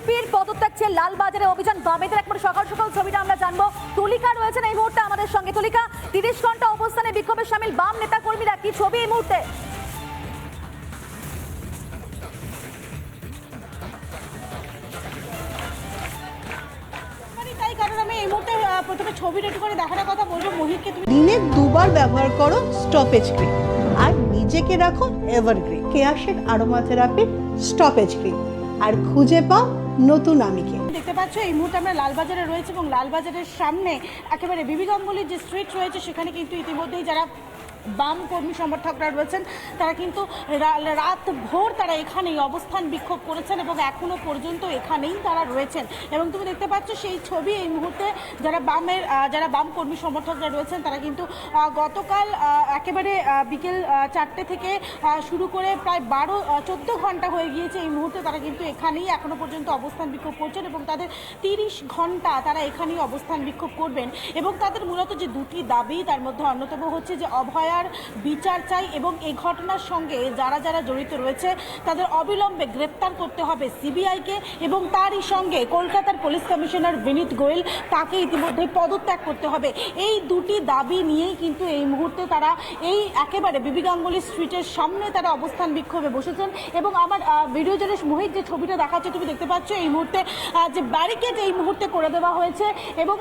ওইপির পদত্যাগ চেয়ে লালবাজারে অভিযান বামেদের একবার সকাল সকাল ছবিটা আমরা জানব। তুলিকা রয়েছেন এই মুহূর্তে আমাদের সঙ্গে। তুলিকা তিরিশ ঘণ্টা অবস্থানে বিক্ষোভে সামিল বাম নেতা কর্মীরা কি ছবি এই মুহূর্তে? মানে তাই কারণ আমি এই মুহূর্তে প্রথমে ছবিটা একটু করে দেখার কথা বলব। মোহিতকে তুমি দিনে দুবার ব্যবহার করো স্টপেজ ক্রিম আর নিজেকে রাখো এভারগ্রিন কেয়াশের আরোমা থেরাপি স্টপেজ ক্রিম আর খুঁজে পাও নতুন আমিকে। দেখতে পাচ্ছ, এই মুহূর্তে আমরা লালবাজারে রয়েছে এবং লালবাজারের সামনে একেবারে বিবি গাঙ্গুলির যে স্ট্রিট রয়েছে, সেখানে কিন্তু ইতিমধ্যেই যারা বাম কর্মী সমর্থকরা রয়েছেন। তারা কিন্তু রাত ভোর তারা এখানেই অবস্থান বিক্ষোভ করেছেন এবং এখনও পর্যন্ত এখানেই তারা রয়েছেন। এবং তুমি দেখতে পাচ্ছ সেই ছবি এই মুহূর্তে যারা বামের যারা বাম কর্মী সমর্থকরা রয়েছেন, তারা কিন্তু গতকাল একেবারে বিকেল চারটে থেকে শুরু করে প্রায় বারো চোদ্দ ঘণ্টা হয়ে গিয়েছে এই মুহূর্তে তারা কিন্তু এখানেই এখনও পর্যন্ত অবস্থান বিক্ষোভ করছেন এবং তাদের তিরিশ ঘণ্টা তারা এখানেই অবস্থান বিক্ষোভ করবেন। এবং তাদের মূলত যে দুটি দাবি, তার মধ্যে অন্যতম হচ্ছে যে অভয়ার বিচার চাই এবং এই ঘটনার সঙ্গে যারা যারা জড়িত রয়েছে তাদের অবিলম্বে গ্রেপ্তার করতে হবে সিবিআইকে এবং তারই সঙ্গে কলকাতার পুলিশ কমিশনার বিনীত গোয়েল তাকে ইতিমধ্যে পদত্যাগ করতে হবে। এই দুটি দাবি নিয়েই কিন্তু এই মুহূর্তে তারা এই একেবারে বিবি গাঙ্গুলি স্ট্রিটের সামনে তারা অবস্থান বিক্ষোভে বসেছেন এবং আমার ভিডিও জার্নালিস্ট মোহিত যে ছবিটা দেখাচ্ছে তুমি দেখতে পাচ্ছ এই মুহূর্তে যে ব্যারিকেড এই মুহূর্তে করে দেওয়া হয়েছে এবং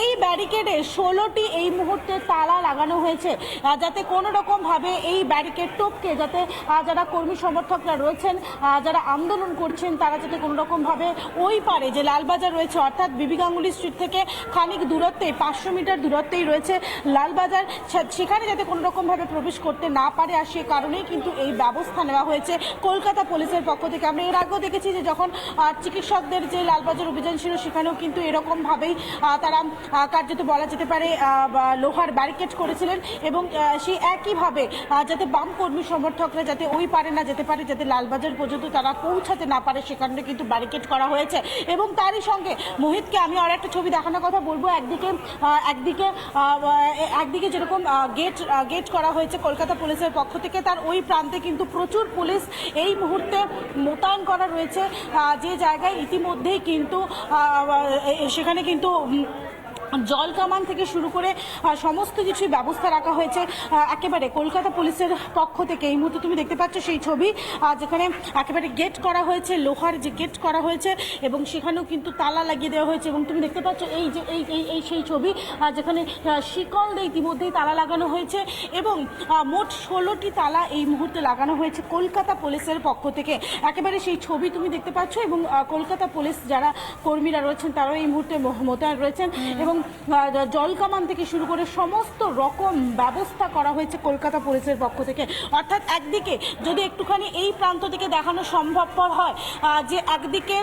এই ব্যারিকেডে ষোলোটি এই মুহূর্তে তালা লাগানো হয়েছে। আহ, যাতে কোনো রকম ভাবে এই ব্যারিকেড টপকে, যাতে যারা কর্মী সমর্থকরা রয়েছেন যারা আন্দোলন করছেন, তারা যাতে কোনো রকম ভাবে ওই পারে যে লালবাজার রয়েছে, অর্থাৎ বিবি গাঙ্গুলি স্ট্রিট থেকে খানিক দূরত্বে, পাঁচশো মিটার দূরত্বেই রয়েছে লালবাজার সেখানে যাতে কোনো রকম ভাবে প্রবেশ করতে না পারে, আর সে কারণেই কিন্তু এই ব্যবস্থা নেওয়া হয়েছে কলকাতা পুলিশের পক্ষ থেকে। আমরা এর আগেও দেখেছি যে যখন চিকিৎসকদের যে লালবাজার অভিযান ছিল, সেখানেও কিন্তু এরকম ভাবেই তারা কার্যত বলা যেতে পারে লোহার ব্যারিকেড করেছিলেন এবং সেই একইভাবে যাতে বাম কর্মী সমর্থকরা যাতে ওই পারে না যেতে পারে, যাতে লালবাজার পর্যন্ত তারা পৌঁছাতে না পারে, সে কারণে কিন্তু ব্যারিকেড করা হয়েছে। এবং তারই সঙ্গে মোহিতকে আমি আর একটা ছবি দেখানোর কথা বলব। একদিকে একদিকে একদিকে যেরকম গেট গেট করা হয়েছে কলকাতা পুলিশের পক্ষ থেকে, তার ওই প্রান্তে কিন্তু প্রচুর পুলিশ এই মুহূর্তে মোতায়েন করা রয়েছে। যে জায়গায় ইতিমধ্যেই কিন্তু সেখানে কিন্তু জল কামান থেকে শুরু করে সমস্ত কিছু ব্যবস্থা রাখা হয়েছে। একেবারে কলকাতা পুলিশের পক্ষ থেকে এই মুহূর্তে তুমি দেখতে পাচ্ছ সেই ছবি যেখানে একেবারে গেট করা হয়েছে লোহার যে গেট করা হয়েছে এবং সেখানেও কিন্তু তালা লাগিয়ে দেওয়া হয়েছে এবং তুমি দেখতে পাচ্ছ এই যে এই এই এই সেই ছবি যেখানে শিকল দিয়ে ইতিমধ্যেই তালা লাগানো হয়েছে এবং মোট ষোলোটি তালা এই মুহূর্তে লাগানো হয়েছে কলকাতা পুলিশের পক্ষ থেকে। একেবারে সেই ছবি তুমি দেখতে পাচ্ছ এবং কলকাতা পুলিশ যারা কর্মীরা রয়েছেন তারাও এই মুহূর্তে মোতায়েন রয়েছেন এবং জল কামান থেকে শুরু করে সমস্ত রকম ব্যবস্থা করা হয়েছে কলকাতা পুলিশের পক্ষ থেকে। অর্থাৎ একদিকে যদি একটুখানি এই প্রান্ত থেকে দেখানো সম্ভবপর হয় যে একদিকে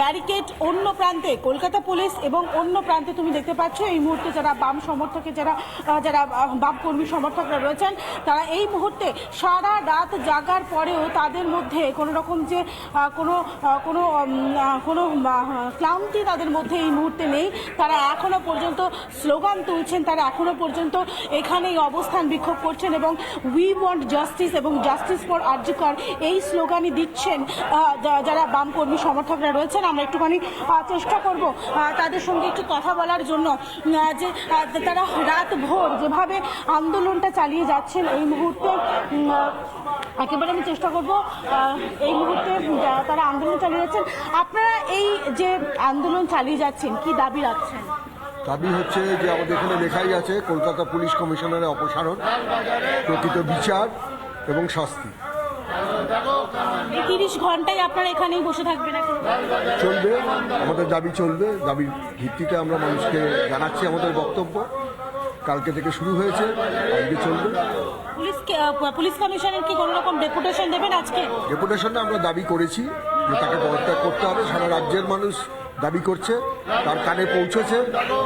ব্যারিকেড অন্য প্রান্তে কলকাতা পুলিশ এবং অন্য প্রান্তে তুমি দেখতে পাচ্ছ এই মুহূর্তে যারা বাম সমর্থকে যারা যারা বাম কর্মী সমর্থকরা রয়েছেন, তারা এই মুহূর্তে সারা রাত জাগার পরেও তাদের মধ্যে কোনো রকম যে কোনো কোনো কোনো ক্লান্তি তাদের মধ্যে এই মুহূর্তে নেই। তারা এখনও পর্যন্ত স্লোগান তুলছেন, তারা এখনও পর্যন্ত এখানেই অবস্থান বিক্ষোভ করছেন এবং উই ওয়ান্ট জাস্টিস এবং জাস্টিস ফর আর্যিকর এই স্লোগানই দিচ্ছেন যারা বাম কর্মী সমর্থকরা রয়েছেন, আমরা একটুখানি চেষ্টা করব তাদের সঙ্গে একটু কথা বলার জন্য যে তারা রাত ভোর যেভাবে আন্দোলনটা চালিয়ে যাচ্ছেন, এই মুহূর্তে একেবারে আমি চেষ্টা করব এই মুহূর্তে তারা আন্দোলন চালিয়ে যাচ্ছেন। আপনারা এই যে আন্দোলন চালিয়ে যাচ্ছেন, কি দাবি রাখছেন? দাবি হচ্ছে যে আমাদের এখানে লেখাই আছে কলকাতা পুলিশ কমিশনারের অপসারণ প্রকৃত বিচার এবং শাস্তি। তিরিশ ঘন্টায় আপনারা এখানেই বসে থাকবেন চলবে আমাদের দাবি চলবে। দাবির ভিত্তিতে আমরা মানুষকে জানাচ্ছি আমাদের বক্তব্য। কালকে থেকে শুরু হয়েছে আজকে চলবে। পুলিশকে আহ, পুলিশ কমিশনের কি কোনো রকম ডেপুটেশন দেবেন আজকে? ডেপুটেশনে আমরা দাবি করেছি যে তাকে পদত্যাগ করতে হবে। সারা রাজ্যের মানুষ দাবি করছে তার কানে পৌঁছেছে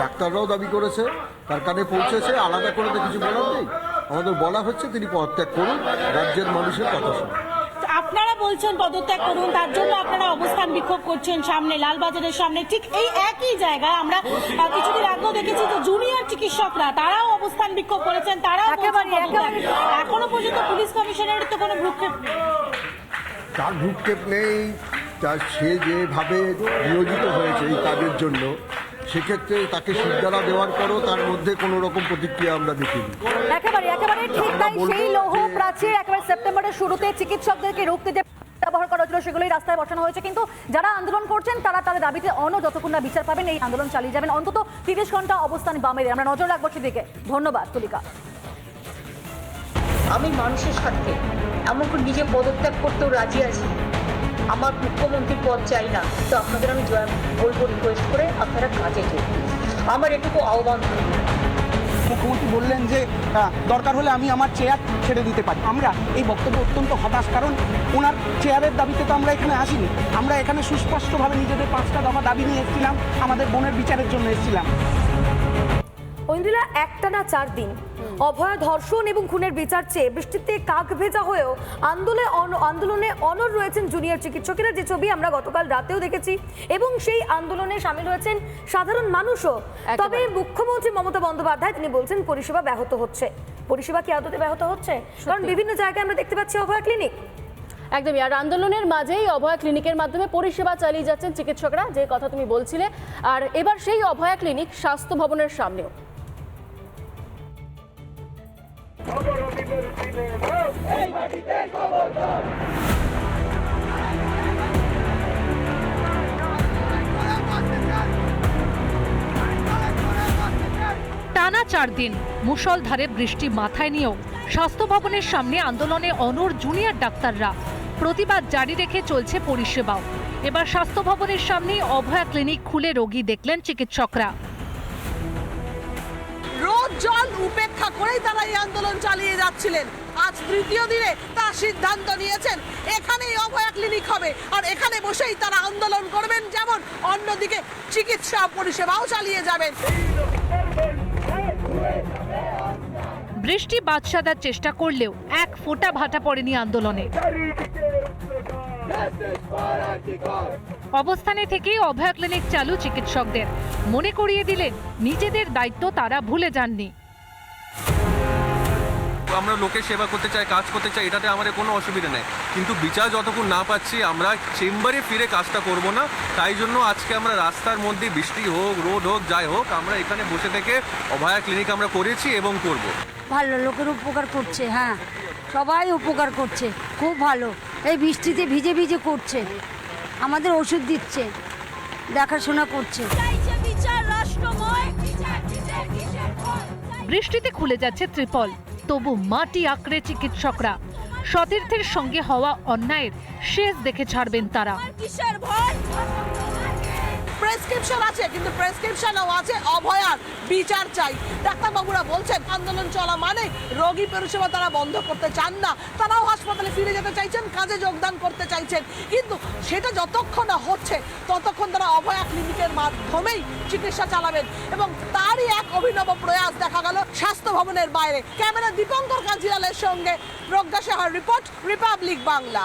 ডাক্তাররাও দাবি করেছে তার কানে পৌঁছেছে আলাদা করে তো কিছু বলার নেই। আমাদের বলা হচ্ছে তিনি পদত্যাগ করুন রাজ্যের মানুষের কথা শুনুন। তো আপনারা বলছেন পদত্যাগ করুন তার জন্য আপনারা অবস্থান বিক্ষোভ করছেন সামনে লালবাজারের সামনে। ঠিক এই একই জায়গায় আমরা কিছুদিন আগেও দেখেছি যে জুনিয়র চিকিৎসকরা তারাও অবস্থান বিক্ষোভ করেছেন তারাও একেবারে, এখনও পর্যন্ত পুলিশ কমিশনারের তো কোনো ভ্রুক্ষেপ নেই। তার ভ্রুক্ষেপ নেই তা সে যেভাবে নিয়োজিত হয়েছে এই কাজের জন্য সেক্ষেত্রে তাকে শিরদারা দেওয়ার পরও তার মধ্যে কোনো রকম প্রতিক্রিয়া আমরা দেখিনি। একেবারে একেবারে ঠিক তাই সেই লৌহ প্রাচীর একেবারে সেপ্টেম্বরের শুরুতে চিকিৎসকদেরকে রুখতে যে ব্যবহার করা হয়েছিল সেগুলোই রাস্তায় বসানো হয়েছে। কিন্তু যারা আন্দোলন করছেন তারা তাদের দাবিতে অন্য যতক্ষণ না বিচার পাবেন এই আন্দোলন চালিয়ে যাবেন। অন্তত তিরিশ ঘণ্টা অবস্থান বামেদের আমরা নজর রাখব সেদিকে। ধন্যবাদ তুলিকা। আমি মানুষের স্বার্থে এমনকি নিজে পদত্যাগ করতেও রাজি আছি আমার মুখ্যমন্ত্রীর পদ চাই না, তো আপনাদের আমি বলব রিকোয়েস্ট করে আপনারা কাজে দিন। আমার এটুকু আহ্বান মুখ্যমন্ত্রী বললেন যে দরকার হলে আমি আমার চেয়ার ছেড়ে দিতে পারি। আমরা এই বক্তব্য অত্যন্ত হতাশ, কারণ ওনার চেয়ারের দাবিতে তো আমরা এখানে আসিনি। আমরা এখানে সুস্পষ্টভাবে নিজেদের পাঁচটা দফা দাবি নিয়ে এসেছিলাম, আমাদের বোনের বিচারের জন্য এসেছিলাম। ঐন্দ্রিলা একটানা চার দিন। অভয়া ধর্ষণ এবং খুনের বিচার চেয়ে বৃষ্টিতে কাক ভেজা হয়েও আন্দোলনে অন- আন্দোলনে অনর রয়েছেন জুনিয়র চিকিৎসকেরা। যে ছবি আমরা গতকাল রাতেও দেখেছি এবং সেই আন্দোলনে সামিল হয়েছেন সাধারণ মানুষও। তবে মুখ্যমন্ত্রী মমতা বন্দ্যোপাধ্যায় তিনি বলছেন পরিষেবা ব্যাহত হচ্ছে। পরিষেবা কি আদতে ব্যাহত হচ্ছে? কারণ বিভিন্ন জায়গায় আমরা দেখতে পাচ্ছি অভয়া ক্লিনিক। একদমই। আর আন্দোলনের মাঝেই অভয়া ক্লিনিকের মাধ্যমে পরিষেবা চালিয়ে যাচ্ছেন চিকিৎসকরা যে কথা তুমি বলছিলে। আর এবার সেই অভয়া ক্লিনিক স্বাস্থ্য ভবনের সামনেও। টানা চার দিন মুষলধারে বৃষ্টি মাথায় নিয়েও স্বাস্থ্য ভবনের সামনে আন্দোলনে অনর জুনিয়র ডাক্তাররা প্রতিবাদ জারি রেখে চলছে পরিষেবাও। এবার স্বাস্থ্য ভবনের সামনে অভয়া ক্লিনিক খুলে রোগী দেখলেন চিকিৎসকরা। জল উপেক্ষা করেই তারা এই আন্দোলন চালিয়ে যাচ্ছিলেন। আজ তৃতীয় দিনে তারা সিদ্ধান্ত নিয়েছেন এখানেই অভয়া ক্লিনিক হবে আর এখানে বসেই তারা আন্দোলন করবেন যেমন অন্যদিকে চিকিৎসা পরিষেবাও চালিয়ে যাবেন। বৃষ্টি বাদশাদার চেষ্টা করলেও এক ফোঁটা ভাটা পড়েনি আন্দোলনে। অবস্থানে থেকেই অভয়া ক্লিনিক চালু চিকিৎসকদের। মনে করিয়ে দিলেন নিজেদের দায়িত্ব তারা ভুলে যাননি। আমরা লোকের সেবা করতে চাই কাজ করতে চাই এটাতে আমাদের কোনো অসুবিধা নেই। কিন্তু বিচার যতক্ষণ না পাচ্ছি আমরা চেম্বারে ফিরে কাজটা করব না। তাই জন্য আজকে আমরা রাস্তার মধ্যে বৃষ্টি হোক রোড হোক যাই হোক আমরা এখানে বসে থেকে অভয়া ক্লিনিক আমরা করেছি এবং করব। ভালো লোকের উপকার করছে হ্যাঁ। সবাই উপকার করছে খুব ভালো। এই বৃষ্টিতে ভিজে ভিজে করছে। আমাদের ওষুধ দিচ্ছে দেখাশোনা করছে। বৃষ্টিতে খুলে যাচ্ছে ত্রিপল তবু মাটি আঁকড়ে চিকিৎসকরা। সতীর্থের সঙ্গে হওয়া অন্যায়ের শেষ দেখে ছাড়বেন তারা। প্রেসক্রিপশন আছে, কিন্তু প্রেসক্রিপশনও আছে। অভয়ার বিচার চাই। ডাক্তারবাবুরা বলছেন, আন্দোলন চলা মানে রোগী পরিষেবা তারা বন্ধ করতে চান না। তারাও হাসপাতালে ফিরে যেতে চাইছেন, কাজে যোগদান করতে চাইছেন। কিন্তু সেটা যতক্ষণ না হচ্ছে, ততক্ষণ তারা অভয়া ক্লিনিকের মাধ্যমেই চিকিৎসা চালাবেন। এবং তারই এক অভিনব প্রয়াস দেখা গেল স্বাস্থ্য ভবনের বাইরে। ক্যামেরা দীপঙ্কর কাজিয়ালের সঙ্গে প্রজ্ঞা সাহার রিপোর্ট, রিপাবলিক বাংলা।